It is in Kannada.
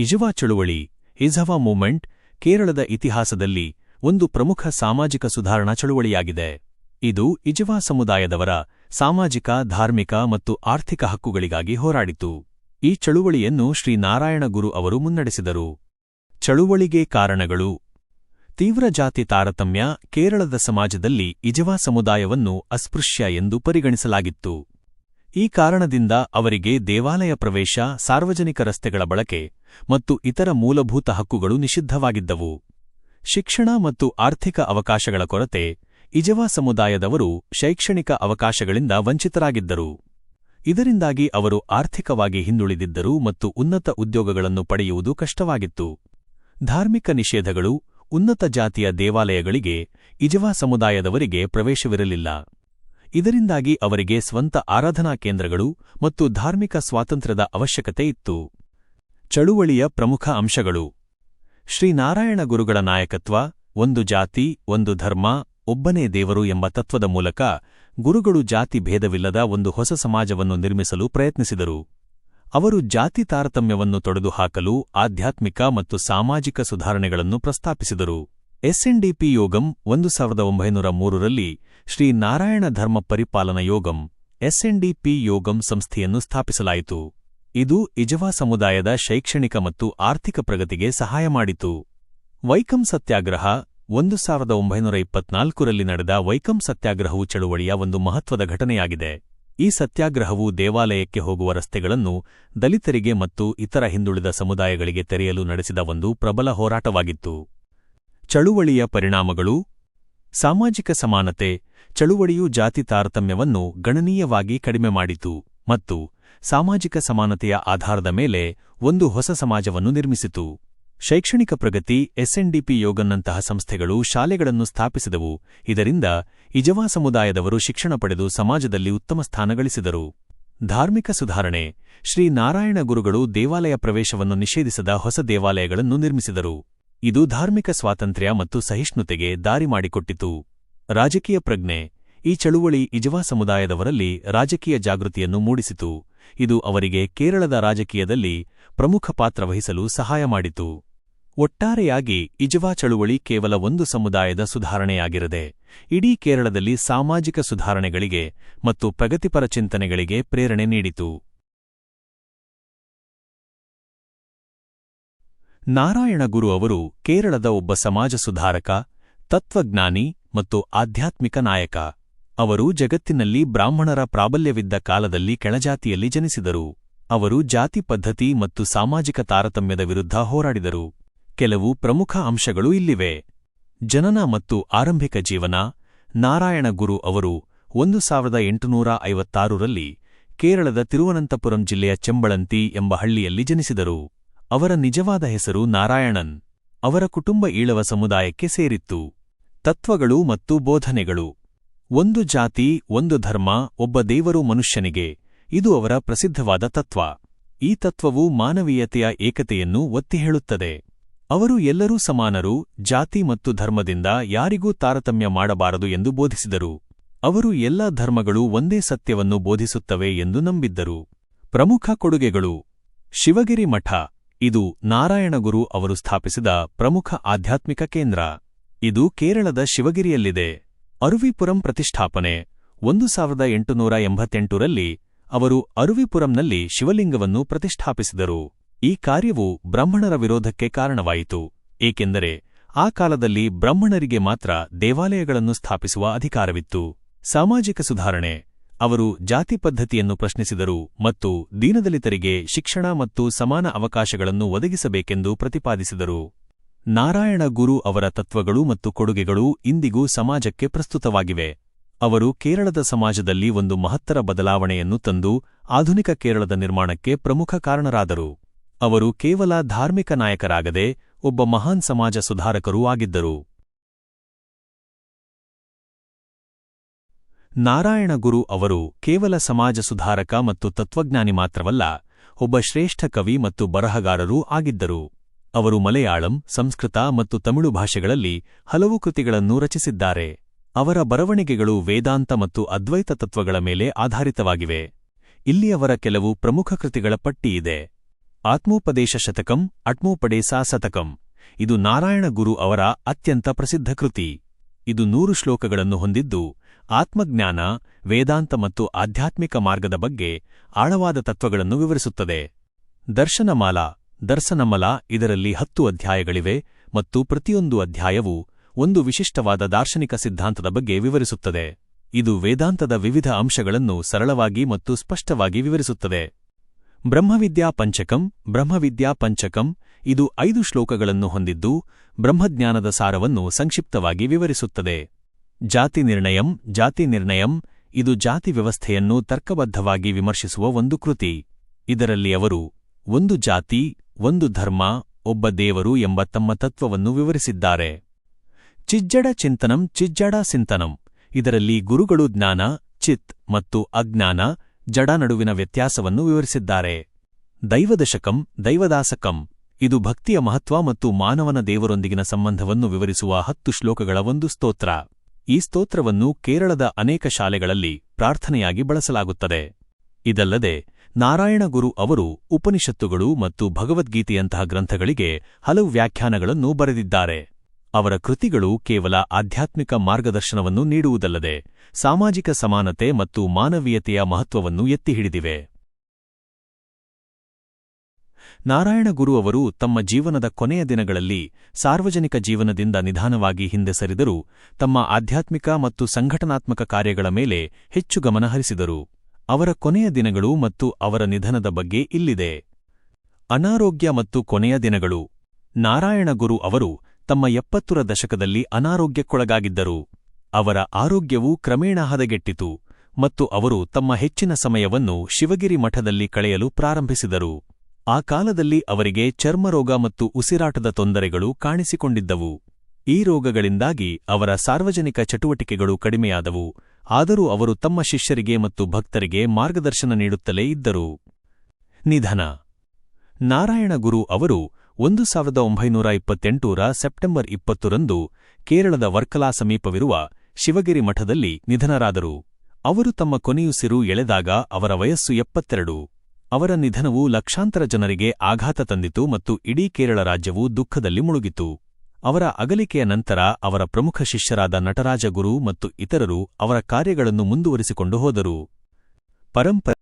ಇಜವಾ ಚಳುವಳಿ ಇಝವಾ ಮೂವ್ಮೆಂಟ್ ಕೇರಳದ ಇತಿಹಾಸದಲ್ಲಿ ಒಂದು ಪ್ರಮುಖ ಸಾಮಾಜಿಕ ಸುಧಾರಣಾ ಚಳುವಳಿಯಾಗಿದೆ. ಇದು ಇಜವಾ ಸಮುದಾಯದವರ ಸಾಮಾಜಿಕ, ಧಾರ್ಮಿಕ ಮತ್ತು ಆರ್ಥಿಕ ಹಕ್ಕುಗಳಿಗಾಗಿ ಹೋರಾಡಿತು. ಈ ಚಳುವಳಿಯನ್ನು ಶ್ರೀ ನಾರಾಯಣ ಗುರು ಅವರು ಮುನ್ನಡೆಸಿದರು. ಚಳುವಳಿಗೆ ಕಾರಣಗಳು. ತೀವ್ರ ಜಾತಿ ತಾರತಮ್ಯ ಕೇರಳದ ಸಮಾಜದಲ್ಲಿ ಇಜವಾ ಸಮುದಾಯವನ್ನು ಅಸ್ಪೃಶ್ಯ ಎಂದು ಪರಿಗಣಿಸಲಾಗಿತ್ತು. ಈ ಕಾರಣದಿಂದ ಅವರಿಗೆ ದೇವಾಲಯ ಪ್ರವೇಶ, ಸಾರ್ವಜನಿಕ ರಸ್ತೆಗಳ ಬಳಕೆ ಮತ್ತು ಇತರ ಮೂಲಭೂತ ಹಕ್ಕುಗಳು ನಿಷಿದ್ಧವಾಗಿದ್ದವು. ಶಿಕ್ಷಣ ಮತ್ತು ಆರ್ಥಿಕ ಅವಕಾಶಗಳ ಕೊರತೆ ಇಜವಾ ಸಮುದಾಯದವರು ಶೈಕ್ಷಣಿಕ ಅವಕಾಶಗಳಿಂದ ವಂಚಿತರಾಗಿದ್ದರು. ಇದರಿಂದಾಗಿ ಅವರು ಆರ್ಥಿಕವಾಗಿ ಹಿಂದುಳಿದಿದ್ದರು ಮತ್ತು ಉನ್ನತ ಉದ್ಯೋಗಗಳನ್ನು ಪಡೆಯುವುದು ಕಷ್ಟವಾಗಿತ್ತು. ಧಾರ್ಮಿಕ ನಿಷೇಧಗಳು ಉನ್ನತ ಜಾತಿಯ ದೇವಾಲಯಗಳಿಗೆ ಇಜವಾ ಸಮುದಾಯದವರಿಗೆ ಪ್ರವೇಶವಿರಲಿಲ್ಲ. ಇದರಿಂದಾಗಿ ಅವರಿಗೆ ಸ್ವಂತ ಆರಾಧನಾ ಕೇಂದ್ರಗಳು ಮತ್ತು ಧಾರ್ಮಿಕ ಸ್ವಾತಂತ್ರ್ಯದ ಅವಶ್ಯಕತೆ ಇತ್ತು. ಚಳುವಳಿಯ ಪ್ರಮುಖ ಅಂಶಗಳು. ಶ್ರೀನಾರಾಯಣ ಗುರುಗಳ ನಾಯಕತ್ವ, ಒಂದು ಜಾತಿ, ಒಂದು ಧರ್ಮ, ಒಬ್ಬನೇ ದೇವರು ಎಂಬ ತತ್ವದ ಮೂಲಕ ಗುರುಗಳು ಜಾತಿ ಭೇದವಿಲ್ಲದ ಒಂದು ಹೊಸ ಸಮಾಜವನ್ನು ನಿರ್ಮಿಸಲು ಪ್ರಯತ್ನಿಸಿದರು. ಅವರು ಜಾತಿ ತಾರತಮ್ಯವನ್ನು ತೊಡೆದುಹಾಕಲು ಆಧ್ಯಾತ್ಮಿಕ ಮತ್ತು ಸಾಮಾಜಿಕ ಸುಧಾರಣೆಗಳನ್ನು ಪ್ರಸ್ತಾಪಿಸಿದರು. ಎಸ್ಎನ್ಡಿಪಿ ಯೋಗಂ ಒಂದು ಸಾವಿರದ ಒಂಬೈನೂರ ಮೂರರಲ್ಲಿ ಶ್ರೀ ನಾರಾಯಣ ಧರ್ಮ ಪರಿಪಾಲನ ಯೋಗಂ, ಎಸ್ಎನ್ಡಿಪಿ ಯೋಗಂ ಸಂಸ್ಥೆಯನ್ನು ಸ್ಥಾಪಿಸಲಾಯಿತು. ಇದು ಇಜವಾ ಸಮುದಾಯದ ಶೈಕ್ಷಣಿಕ ಮತ್ತು ಆರ್ಥಿಕ ಪ್ರಗತಿಗೆ ಸಹಾಯ ಮಾಡಿತು. ವೈಕಂ ಸತ್ಯಾಗ್ರಹ, ಒಂದು ಸಾವಿರದ ಒಂಬೈನೂರ ಇಪ್ಪತ್ನಾಲ್ಕರಲ್ಲಿ ನಡೆದ ವೈಕಂ ಸತ್ಯಾಗ್ರಹವು ಚಳುವಳಿಯ ಒಂದು ಮಹತ್ವದ ಘಟನೆಯಾಗಿದೆ. ಈ ಸತ್ಯಾಗ್ರಹವು ದೇವಾಲಯಕ್ಕೆ ಹೋಗುವ ರಸ್ತೆಗಳನ್ನು ದಲಿತರಿಗೆ ಮತ್ತು ಇತರ ಹಿಂದುಳಿದ ಸಮುದಾಯಗಳಿಗೆ ತೆರೆಯಲು ನಡೆಸಿದ ಒಂದು ಪ್ರಬಲ ಹೋರಾಟವಾಗಿತ್ತು. ಚಳುವಳಿಯ ಪರಿಣಾಮಗಳು. ಸಾಮಾಜಿಕ ಸಮಾನತೆ, ಚಳುವಳಿಯು ಜಾತಿ ತಾರತಮ್ಯವನ್ನು ಗಣನೀಯವಾಗಿ ಕಡಿಮೆ ಮಾಡಿತು ಮತ್ತು ಸಾಮಾಜಿಕ ಸಮಾನತೆಯ ಆಧಾರದ ಮೇಲೆ ಒಂದು ಹೊಸ ಸಮಾಜವನ್ನು ನಿರ್ಮಿಸಿತು. ಶೈಕ್ಷಣಿಕ ಪ್ರಗತಿ, ಎಸ್ಎನ್ಡಿಪಿ ಯೋಗನ್ನಂತಹ ಸಂಸ್ಥೆಗಳು ಶಾಲೆಗಳನ್ನು ಸ್ಥಾಪಿಸಿದವು, ಇದರಿಂದ ಇಜವಾ ಸಮುದಾಯದವರು ಶಿಕ್ಷಣ ಪಡೆದು ಸಮಾಜದಲ್ಲಿ ಉತ್ತಮ ಸ್ಥಾನ ಗಳಿಸಿದರು. ಧಾರ್ಮಿಕ ಸುಧಾರಣೆ, ಶ್ರೀ ನಾರಾಯಣ ಗುರುಗಳು ದೇವಾಲಯ ಪ್ರವೇಶವನ್ನು ನಿಷೇಧಿಸದ ಹೊಸ ದೇವಾಲಯಗಳನ್ನು ನಿರ್ಮಿಸಿದರು. ಇದು ಧಾರ್ಮಿಕ ಸ್ವಾತಂತ್ರ್ಯ ಮತ್ತು ಸಹಿಷ್ಣುತೆಗೆ ದಾರಿ ಮಾಡಿಕೊಟ್ಟಿತು. ರಾಜಕೀಯ ಪ್ರಜ್ಞೆ, ಈ ಚಳುವಳಿ ಇಜವಾ ಸಮುದಾಯದವರಲ್ಲಿ ರಾಜಕೀಯ ಜಾಗೃತಿಯನ್ನು ಮೂಡಿಸಿತು. ಇದು ಅವರಿಗೆ ಕೇರಳದ ರಾಜಕೀಯದಲ್ಲಿ ಪ್ರಮುಖ ಪಾತ್ರ ವಹಿಸಲು ಸಹಾಯ ಮಾಡಿತು. ಒಟ್ಟಾರೆಯಾಗಿ ಇಜವಾ ಚಳುವಳಿ ಕೇವಲ ಒಂದು ಸಮುದಾಯದ ಸುಧಾರಣೆಯಾಗಿರದೆ, ಇಡೀ ಕೇರಳದಲ್ಲಿ ಸಾಮಾಜಿಕ ಸುಧಾರಣೆಗಳಿಗೆ ಮತ್ತು ಪ್ರಗತಿಪರ ಚಿಂತನೆಗಳಿಗೆ ಪ್ರೇರಣೆ ನೀಡಿತು. ನಾರಾಯಣ ಗುರು ಅವರು ಕೇರಳದ ಒಬ್ಬ ಸಮಾಜ ಸುಧಾರಕ, ತತ್ವಜ್ಞಾನಿ ಮತ್ತು ಆಧ್ಯಾತ್ಮಿಕ ನಾಯಕ. ಅವರು ಜಗತ್ತಿನಲ್ಲಿ ಬ್ರಾಹ್ಮಣರ ಪ್ರಾಬಲ್ಯವಿದ್ದ ಕಾಲದಲ್ಲಿ ಕೆಳಜಾತಿಯಲ್ಲಿ ಜನಿಸಿದರು. ಅವರು ಜಾತಿ ಪದ್ಧತಿ ಮತ್ತು ಸಾಮಾಜಿಕ ತಾರತಮ್ಯದ ವಿರುದ್ಧ ಹೋರಾಡಿದರು. ಕೆಲವು ಪ್ರಮುಖ ಅಂಶಗಳು ಇಲ್ಲಿವೆ. ಜನನ ಮತ್ತು ಆರಂಭಿಕ ಜೀವನ. ನಾರಾಯಣ ಗುರು ಅವರು ಒಂದು ಸಾವಿರದ ಎಂಟುನೂರ ಐವತ್ತಾರರಲ್ಲಿ ಕೇರಳದ ತಿರುವನಂತಪುರಂ ಜಿಲ್ಲೆಯ ಚೆಂಬಳಂತಿ ಎಂಬ ಹಳ್ಳಿಯಲ್ಲಿ ಜನಿಸಿದರು. ಅವರ ನಿಜವಾದ ಹೆಸರು ನಾರಾಯಣನ್. ಅವರ ಕುಟುಂಬ ಈಳವ ಸಮುದಾಯಕ್ಕೆ ಸೇರಿತ್ತು. ತತ್ವಗಳು ಮತ್ತು ಬೋಧನೆಗಳು. ಒಂದು ಜಾತಿ, ಒಂದು ಧರ್ಮ, ಒಬ್ಬ ದೇವರು ಮನುಷ್ಯನಿಗೆ. ಇದು ಅವರ ಪ್ರಸಿದ್ಧವಾದ ತತ್ವ. ಈ ತತ್ವವು ಮಾನವೀಯತೆಯ ಏಕತೆಯನ್ನು ಒತ್ತಿ ಹೇಳುತ್ತದೆ. ಅವರು ಎಲ್ಲರೂ ಸಮಾನರು, ಜಾತಿ ಮತ್ತು ಧರ್ಮದಿಂದ ಯಾರಿಗೂ ತಾರತಮ್ಯ ಮಾಡಬಾರದು ಎಂದು ಬೋಧಿಸಿದರು. ಅವರು ಎಲ್ಲ ಧರ್ಮಗಳು ಒಂದೇ ಸತ್ಯವನ್ನು ಬೋಧಿಸುತ್ತವೆ ಎಂದು ನಂಬಿದ್ದರು. ಪ್ರಮುಖ ಕೊಡುಗೆಗಳು. ಶಿವಗಿರಿ ಮಠ. ಇದು ನಾರಾಯಣಗುರು ಅವರು ಸ್ಥಾಪಿಸಿದ ಪ್ರಮುಖ ಆಧ್ಯಾತ್ಮಿಕ ಕೇಂದ್ರ. ಇದು ಕೇರಳದ ಶಿವಗಿರಿಯಲ್ಲಿದೆ. ಅರುವಿಪುರಂ ಪ್ರತಿಷ್ಠಾಪನೆ, ಒಂದು ಸಾವಿರದ ಎಂಟುನೂರ ಎಂಬತ್ತೆಂಟರಲ್ಲಿ ಅವರು ಅರುವಿಪುರಂನಲ್ಲಿ ಶಿವಲಿಂಗವನ್ನು ಪ್ರತಿಷ್ಠಾಪಿಸಿದರು. ಈ ಕಾರ್ಯವು ಬ್ರಾಹ್ಮಣರ ವಿರೋಧಕ್ಕೆ ಕಾರಣವಾಯಿತು, ಏಕೆಂದರೆ ಆ ಕಾಲದಲ್ಲಿ ಬ್ರಾಹ್ಮಣರಿಗೆ ಮಾತ್ರ ದೇವಾಲಯಗಳನ್ನು ಸ್ಥಾಪಿಸುವ ಅಧಿಕಾರವಿತ್ತು. ಸಾಮಾಜಿಕ ಸುಧಾರಣೆ ಅವರು ಜಾತಿ ಪದ್ಧತಿಯನ್ನು ಪ್ರಶ್ನಿಸಿದರು ಮತ್ತು ದೀನದಲಿತರಿಗೆ ಶಿಕ್ಷಣ ಮತ್ತು ಸಮಾನ ಅವಕಾಶಗಳನ್ನು ಒದಗಿಸಬೇಕೆಂದು ಪ್ರತಿಪಾದಿಸಿದರು. ನಾರಾಯಣ ಗುರು ಅವರ ತತ್ವಗಳು ಮತ್ತು ಕೊಡುಗೆಗಳು ಇಂದಿಗೂ ಸಮಾಜಕ್ಕೆ ಪ್ರಸ್ತುತವಾಗಿವೆ. ಅವರು ಕೇರಳದ ಸಮಾಜದಲ್ಲಿ ಒಂದು ಮಹತ್ತರ ಬದಲಾವಣೆಯನ್ನು ತಂದು ಆಧುನಿಕ ಕೇರಳದ ನಿರ್ಮಾಣಕ್ಕೆ ಪ್ರಮುಖ ಕಾರಣರಾದರು. ಅವರು ಕೇವಲ ಧಾರ್ಮಿಕ ನಾಯಕರಾಗದೆ ಒಬ್ಬ ಮಹಾನ್ ಸಮಾಜ ಸುಧಾರಕರೂ ಆಗಿದ್ದರು. ನಾರಾಯಣ ಗುರು ಅವರು ಕೇವಲ ಸಮಾಜ ಸುಧಾರಕ ಮತ್ತು ತತ್ವಜ್ಞಾನಿ ಮಾತ್ರವಲ್ಲ, ಒಬ್ಬ ಶ್ರೇಷ್ಠ ಕವಿ ಮತ್ತು ಬರಹಗಾರರೂ ಆಗಿದ್ದರು. ಅವರು ಮಲಯಾಳಂ, ಸಂಸ್ಕೃತ ಮತ್ತು ತಮಿಳು ಭಾಷೆಗಳಲ್ಲಿ ಹಲವು ಕೃತಿಗಳನ್ನು ರಚಿಸಿದ್ದಾರೆ. ಅವರ ಬರವಣಿಗೆಗಳು ವೇದಾಂತ ಮತ್ತು ಅದ್ವೈತ ತತ್ವಗಳ ಮೇಲೆ ಆಧಾರಿತವಾಗಿವೆ. ಇಲ್ಲಿ ಅವರ ಕೆಲವು ಪ್ರಮುಖ ಕೃತಿಗಳ ಪಟ್ಟಿಯಿದೆ ಆತ್ಮೋಪದೇಶ ಶತಕಂ ಅಟ್ಮೋಪಡೇಸಾ ಶತಕಂ ಇದು ನಾರಾಯಣ ಗುರು ಅವರ ಅತ್ಯಂತ ಪ್ರಸಿದ್ಧ ಕೃತಿ. ಇದು ನೂರು ಶ್ಲೋಕಗಳನ್ನು ಹೊಂದಿದ್ದು, ಆತ್ಮಜ್ಞಾನ, ವೇದಾಂತ ಮತ್ತು ಆಧ್ಯಾತ್ಮಿಕ ಮಾರ್ಗದ ಬಗ್ಗೆ ಆಳವಾದ ತತ್ವಗಳನ್ನು ವಿವರಿಸುತ್ತದೆ. ದರ್ಶನಮಾಲಾ, ದರ್ಶನಮಲ ಇದರಲ್ಲಿ ಹತ್ತು ಅಧ್ಯಾಯಗಳಿವೆ ಮತ್ತು ಪ್ರತಿಯೊಂದು ಅಧ್ಯಾಯವು ಒಂದು ವಿಶಿಷ್ಟವಾದ ದಾರ್ಶನಿಕ ಸಿದ್ಧಾಂತದ ಬಗ್ಗೆ ವಿವರಿಸುತ್ತದೆ. ಇದು ವೇದಾಂತದ ವಿವಿಧ ಅಂಶಗಳನ್ನು ಸರಳವಾಗಿ ಮತ್ತು ಸ್ಪಷ್ಟವಾಗಿ ವಿವರಿಸುತ್ತದೆ. ಬ್ರಹ್ಮವಿದ್ಯಾ ಪಂಚಕಂ ಬ್ರಹ್ಮವಿದ್ಯಾ ಪಂಚಕಂ ಇದು ಐದು ಶ್ಲೋಕಗಳನ್ನು ಹೊಂದಿದ್ದು ಬ್ರಹ್ಮಜ್ಞಾನದ ಸಾರವನ್ನು ಸಂಕ್ಷಿಪ್ತವಾಗಿ ವಿವರಿಸುತ್ತದೆ. ಜಾತಿ ನಿರ್ಣಯಂ ಜಾತಿ ನಿರ್ಣಯಂ, ಇದು ಜಾತಿ ವ್ಯವಸ್ಥೆಯನ್ನು ತರ್ಕಬದ್ಧವಾಗಿ ವಿಮರ್ಶಿಸುವ ಒಂದು ಕೃತಿ. ಇದರಲ್ಲಿ ಅವರು ಒಂದು ಜಾತಿ, ಒಂದು ಧರ್ಮ, ಒಬ್ಬ ದೇವರು ಎಂಬ ತಮ್ಮ ತತ್ವವನ್ನು ವಿವರಿಸಿದ್ದಾರೆ. ಚಿಜ್ಜಡ ಚಿಂತನಂ, ಚಿಜ್ಜಡ ಸಿಂತನಂ. ಇದರಲ್ಲಿ ಗುರುಗಳು ಜ್ಞಾನ, ಚಿತ್ ಮತ್ತು ಅಜ್ಞಾನ, ಜಡ ನಡುವಿನ ವ್ಯತ್ಯಾಸವನ್ನು ವಿವರಿಸಿದ್ದಾರೆ. ದೈವದಶಕಂ, ದೈವದಾಸಕಂ. ಇದು ಭಕ್ತಿಯ ಮಹತ್ವ ಮತ್ತು ಮಾನವನ ದೇವರೊಂದಿಗಿನ ಸಂಬಂಧವನ್ನು ವಿವರಿಸುವ ಹತ್ತು ಶ್ಲೋಕಗಳ ಒಂದು ಸ್ತೋತ್ರ. ಈ ಸ್ತೋತ್ರವನ್ನು ಕೇರಳದ ಅನೇಕ ಶಾಲೆಗಳಲ್ಲಿ ಪ್ರಾರ್ಥನೆಯಾಗಿ ಬಳಸಲಾಗುತ್ತದೆ. ಇದಲ್ಲದೆ, ನಾರಾಯಣ ಗುರು ಅವರು ಉಪನಿಷತ್ತುಗಳು ಮತ್ತು ಭಗವದ್ಗೀತೆಯಂತಹ ಗ್ರಂಥಗಳಿಗೆ ಹಲವು ವ್ಯಾಖ್ಯಾನಗಳನ್ನು ಬರೆದಿದ್ದಾರೆ. ಅವರ ಕೃತಿಗಳು ಕೇವಲ ಆಧ್ಯಾತ್ಮಿಕ ಮಾರ್ಗದರ್ಶನವನ್ನು ನೀಡುವುದಲ್ಲದೆ, ಸಾಮಾಜಿಕ ಸಮಾನತೆ ಮತ್ತು ಮಾನವೀಯತೆಯ ಮಹತ್ವವನ್ನು ಎತ್ತಿಹಿಡಿದಿವೆ. ನಾರಾಯಣ ಗುರು ಅವರು ತಮ್ಮ ಜೀವನದ ಕೊನೆಯ ದಿನಗಳಲ್ಲಿ ಸಾರ್ವಜನಿಕ ಜೀವನದಿಂದ ನಿಧಾನವಾಗಿ ಹಿಂದೆ ಸರಿದರು. ತಮ್ಮ ಆಧ್ಯಾತ್ಮಿಕ ಮತ್ತು ಸಂಘಟನಾತ್ಮಕ ಕಾರ್ಯಗಳ ಮೇಲೆ ಹೆಚ್ಚು ಗಮನ ಹರಿಸಿದರು. ಅವರ ಕೊನೆಯ ದಿನಗಳು ಮತ್ತು ಅವರ ನಿಧನದ ಬಗ್ಗೆ ಇಲ್ಲಿದೆ. ಅನಾರೋಗ್ಯ ಮತ್ತು ಕೊನೆಯ ದಿನಗಳು. ನಾರಾಯಣ ಗುರು ಅವರು ತಮ್ಮ ಎಪ್ಪತ್ತರ ದಶಕದಲ್ಲಿ ಅನಾರೋಗ್ಯಕ್ಕೊಳಗಾಗಿದ್ದರು. ಅವರ ಆರೋಗ್ಯವು ಕ್ರಮೇಣ ಹದಗೆಟ್ಟಿತು ಮತ್ತು ಅವರು ತಮ್ಮ ಹೆಚ್ಚಿನ ಸಮಯವನ್ನು ಶಿವಗಿರಿ ಮಠದಲ್ಲಿ ಕಳೆಯಲು ಪ್ರಾರಂಭಿಸಿದರು. ಆ ಕಾಲದಲ್ಲಿ ಅವರಿಗೆ ಚರ್ಮರೋಗ ಮತ್ತು ಉಸಿರಾಟದ ತೊಂದರೆಗಳು ಕಾಣಿಸಿಕೊಂಡಿದ್ದವು. ಈ ರೋಗಗಳಿಂದಾಗಿ ಅವರ ಸಾರ್ವಜನಿಕ ಚಟುವಟಿಕೆಗಳು ಕಡಿಮೆಯಾದವು. ಆದರೂ ಅವರು ತಮ್ಮ ಶಿಷ್ಯರಿಗೆ ಮತ್ತು ಭಕ್ತರಿಗೆ ಮಾರ್ಗದರ್ಶನ ನೀಡುತ್ತಲೇ ಇದ್ದರು. ನಿಧನ. ನಾರಾಯಣ ಗುರು ಅವರು ಒಂದು ಸಾವಿರದ ಒಂಬೈನೂರ ಇಪ್ಪತ್ತೆಂಟೂರ ಸೆಪ್ಟೆಂಬರ್ ಇಪ್ಪತ್ತರಂದು ಕೇರಳದ ವರ್ಕಲಾ ಸಮೀಪವಿರುವ ಶಿವಗಿರಿ ಮಠದಲ್ಲಿ ನಿಧನರಾದರು. ಅವರು ತಮ್ಮ ಕೊನೆಯುಸಿರು ಎಳೆದಾಗ ಅವರ ವಯಸ್ಸು ಎಪ್ಪತ್ತೆರಡು. ಅವರ ನಿಧನವು ಲಕ್ಷಾಂತರ ಜನರಿಗೆ ಆಘಾತ ತಂದಿತು ಮತ್ತು ಇಡೀ ಕೇರಳ ರಾಜ್ಯವು ದುಃಖದಲ್ಲಿ ಮುಳುಗಿತು. ಅವರ ಅಗಲಿಕೆಯ ನಂತರ ಅವರ ಪ್ರಮುಖ ಶಿಷ್ಯರಾದ ನಟರಾಜ ಗುರು ಮತ್ತು ಇತರರು ಅವರ ಕಾರ್ಯಗಳನ್ನು ಮುಂದುವರಿಸಿಕೊಂಡು ಹೋದರು. ಪರಂಪರೆ